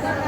Gracias.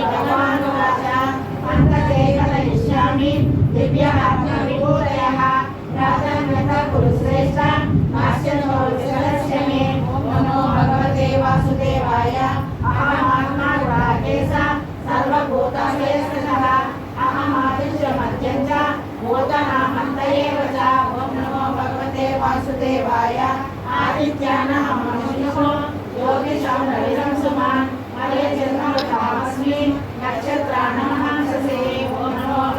అంతర్జయకలయిష్యామి దివ్యాత్మ విభూతయ రాజాన్యత కురుశ్రేష్ట నాశ్యనో విశలస్య మే నమో భగవతే వాసుదేవాయ అహమాత్మా రాకేశ సర్వభూతశ్రేష్ఠః అహమాదిశ్య మధ్యం చ భూతనామంతయేవ చ ఓం నమో భగవతే వాసుదేవాయ ఆదిత్యానాం మనుష్యో యోగిషాం రవిరం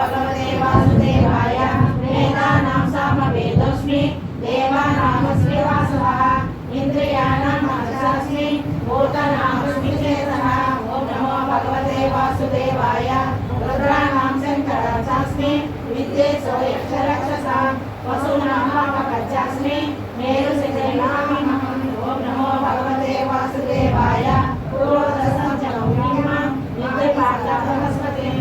भगवते वासुदेवाय वेदानां सामवेदोऽस्मि देवानामस्मि वासवः इन्द्रियाणां मनसास्मि भूतानामस्मि चेतः ॐ नमो भगवते वासुदेवाय रुद्राणां शङ्कराचास्मि विद्येशो यक्षरक्षसां वसूनां पापकच्चास्मि मेरुसिद्धेनामहम् ॐ नमो भगवते वासुदेवाय पूर्वदशं च नौमीमां विद्यपार्थबृहस्पतिं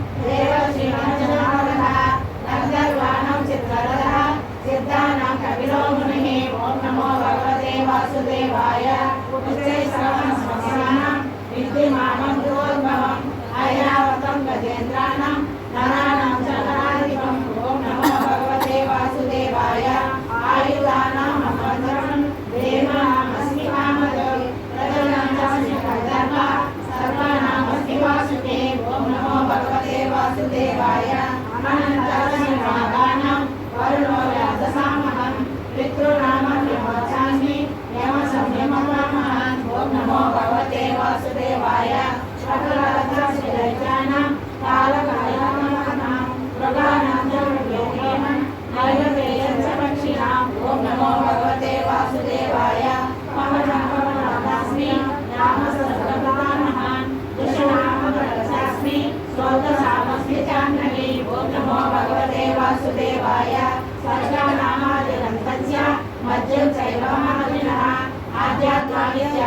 వాసుదేవాయ విద్యమానం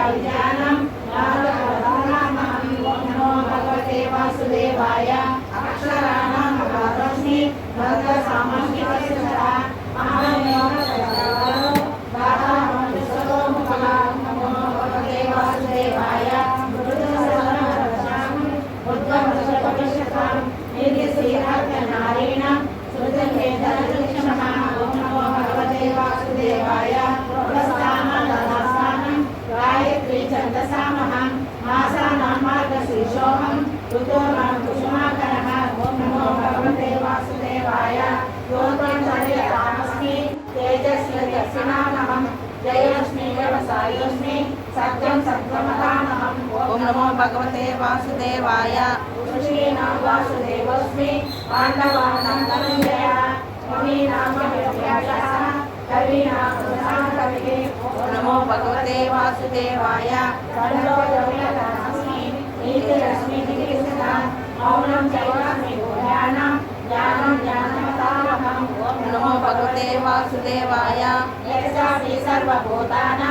Claudiana ఓం నమో భగవతే వాసుదేవాయ వాసుదేవస్మి నమో భగవతే వాసుదేవాయ నమో భగవతే వాసుదేవాయ సర్వభూతానా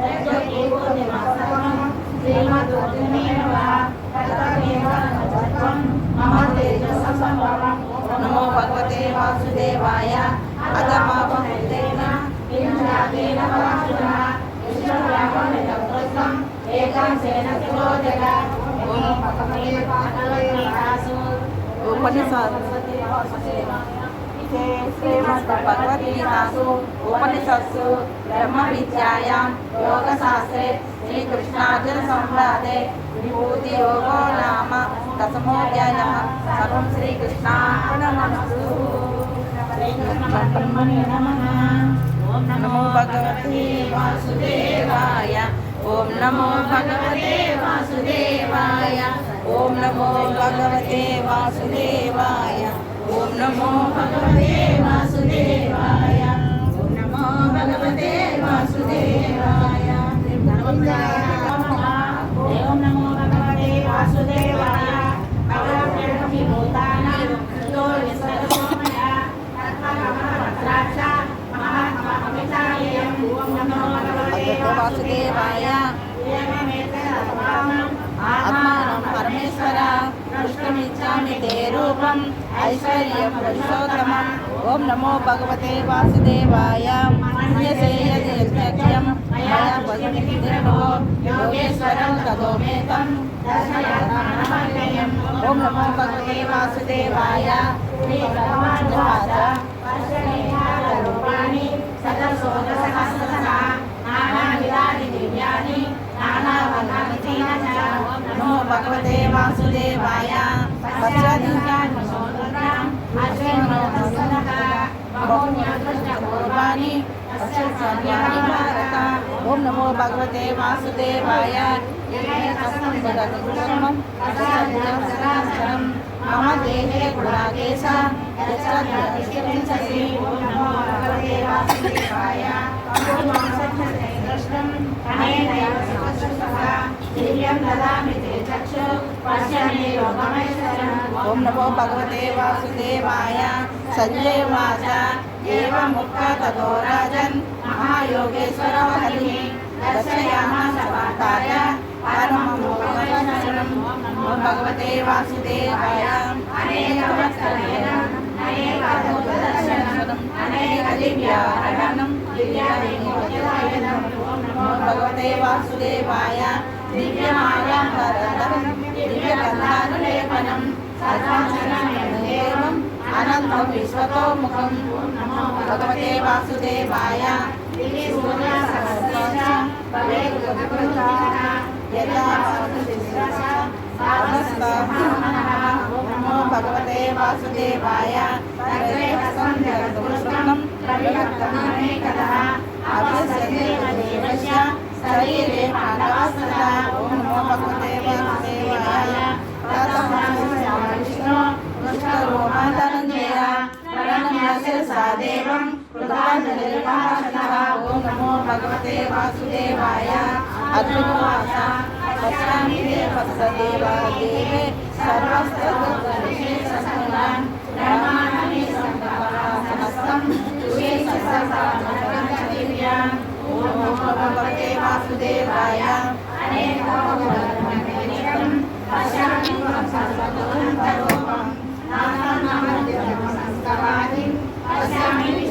భగవతే వాసుదేవాయ అధమాపహృతేన ఉపనిషత్ భగవద్గీతాసు ఉపనిషత్సు బ్రహ్మ విద్యాయాం యోగశాస్త్రే శ్రీకృష్ణార్జున సంవాదే విభూతి యోగో నామ. దశమోధ్యాయ. సర్వం శ్రీకృష్ణార్పణమస్తు. నమో భగవతే వాసుదేవాయ ఓం నమో భగవతే వాసుదేవాయ ఓం నమో భగవతే వాసుదేవాయ ఓం నమో భగవతే వాసుదేవాయ ఓం నమో భగవతే వాసుదేవాయ ఓం నమో భగవతే వాసుదేవాయ భగవద్గీత భూతానాం తో విశ్వరూపమయ తత్వకమలవత్రాక్ష మహాత్మమితాయేయం ఓం నమో భగవతే భగవతే వాసుదేవాయ ఆత్మానం పరమేశ్వర దృష్టమిచ్చామి తే రూపం ఐశ్వర్యం పురుషోత్తమం ఓం నమో భగవతే వాసుదేవాయ యజ్ఞం మయా భగవతిర్భో యోగేశ్వరం తదోమేతం ఓం నమో భగవతే వాసుదేవాయ శ్రీభగవానువాచ రూపాణి ఓం నమో భగవతే వాసుదేవాయ. మమ దేహే గుణాకేశ ఓం నమో భగవతే వాసుదేవాయ. దృష్టం వాచ సంస్కృతః దివ్యం దదామి ఏవ రాజన్. మహాయోగేశ్వర హరి దర్శయామాస వార్తాయ పరమమోహనం ఓం భగవతే వాసుదేవాయ. అనేకవత్సరేణ అనేకదర్శనం అనేక దివ్యారణం దివ్యాదేవోద్యదాయనం ఓం నమో భగవతే వాసుదేవాయ. దివ్యమాయాం దివ్యగంధానులేపనం సర్వాంశనం అనంతం విశ్వతోముఖం. నమో భగవతే వాసుదేవాయ. నమో భగవతే వాసుదేవాయ శరీరే పాండవస్తద ఓం నమో భగవతే వాసుదేవాయ విష్ణు విష్ణురూపాధనంజయ సాదేవం నమో భగవతే వాసుదేవాయ అర్జునవాస పశ్యామి దేవస్తదేవ దేవే. సర్వస్తవిశేషసంగాన్ బ్రహ్మాణి సమస్తం దివ్యాన్ ఓం నమో భగవతే వాసుదేవాయ అనేక పశ్యామి సర్వతోంతరూపం పశ్యామి విశ్వేశ్వరం స్వరూపం నమో భగవతే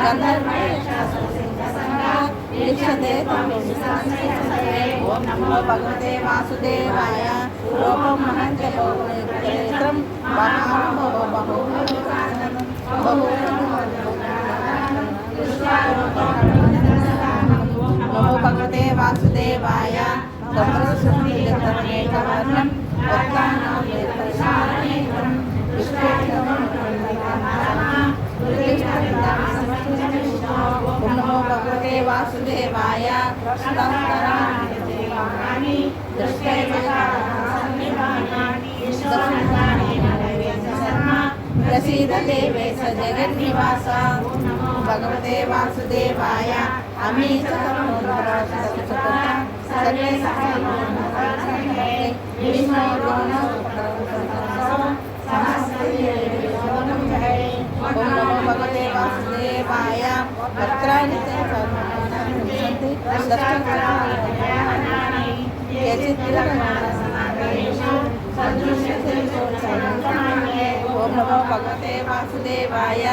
गन्धर्वैषते ॐ नमो भगवते वासुदेवाय रूपं महन्त बहुनेत्रं वहां बहु बहु बहु ప్రసీద దేవేశ జగన్నివాస భగవతే వాసుదేవాయ సర్వే భగవతే వాసుదేవాయ పత్రాన్ని ఓ నమో భగవతే వాసుదేవాయ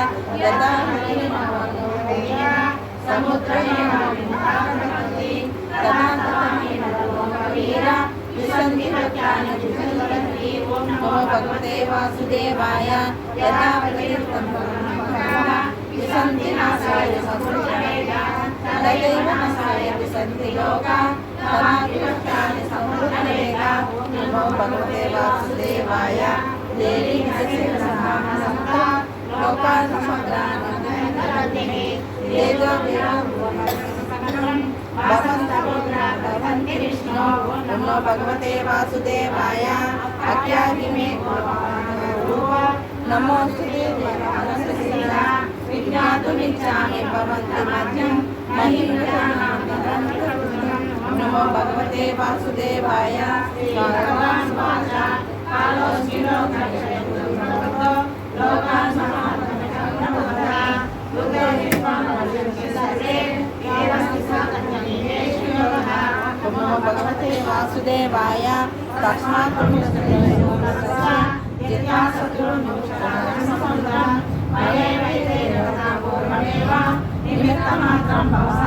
నమో భగవతే వాసుదేవాయ యథా విసంతి నాశాయ సకృతవేద తదైవ నశా नमो भगवते वासुदेवाय यदा नमो भगवते वासुदेवाय यदा विसन्ति नाशाय तदैव नाशाय विसन्ति लोका तमापि भक्तानि समृद्धवेगा नमो भगवते वासुदेवाय देवी संता लोकान् समग्रान् तेजो नमो भगवते वासुदेवाय अज्ञानिमे नमोऽस्तु विज्ञातुमिच्छामि भवन्ति मध्यं महीं नमो भगवते वासुदेवाय भगवान् वाचा कालोऽस्मि लोकान् नमो भगवते वासुदेवाय तस्मात् जित्वा नमो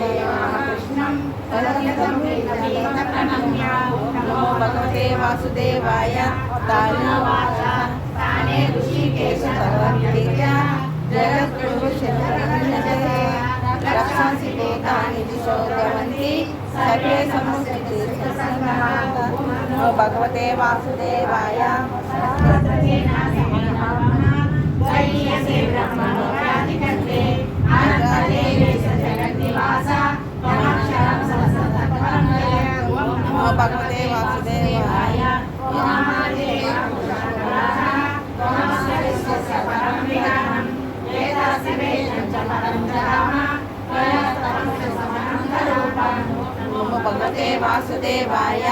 नमो भगवते वासुदेवाय ताने ऋषिकेश भगवद्गीता जगद्गुरुशरणं रक्षांसि वेदानि दिशोदवन्ति सर्वे समस्तीर्थसङ्गः नमो भगवते वासुदेवाय। वासुदेवाय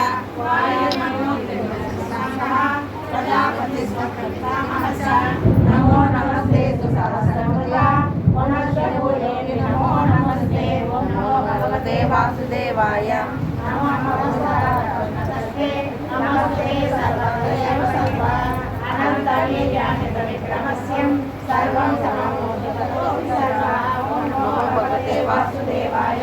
नमो नमस्ते नमो भगवते वासुदेवाय नमो भगवते वासुदेवाय हे कृष्ण हे राधा हे सखेति नमो भगवते वासुदेवाय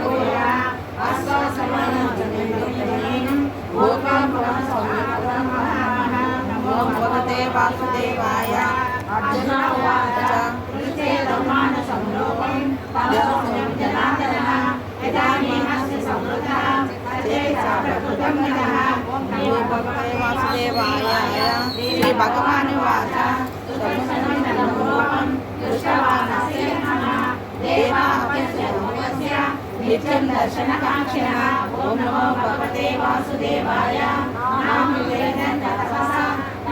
వాసుదేవాయ. అర్జునవాచ. కృతే బ్రహ్మాణ సంలోకం తమోహం జనార్దన యదా నేహస్య సమృద్ధః తదేవ ప్రకృతం నమః నమో శ్రీ భగవాన్ వాచ నిత్యం దర్శన ఓం నమో భగవతే వాసుదేవాయ. నామ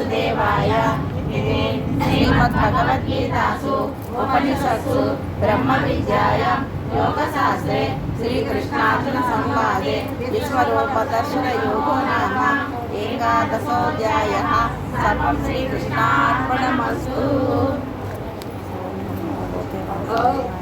వాసుదేవాయ. ఇదే శ్రీమద్ భగవద్గీతాసు ఉపనిషత్సు బ్రహ్మ విద్యాయ యోగశాస్త్రే శ్రీకృష్ణార్జున సంవాదే విశ్వరూపదర్శన యోగో నామ. ఏకాదశోధ్యాయ. సర్వం శ్రీకృష్ణార్పణమస్తు. Oh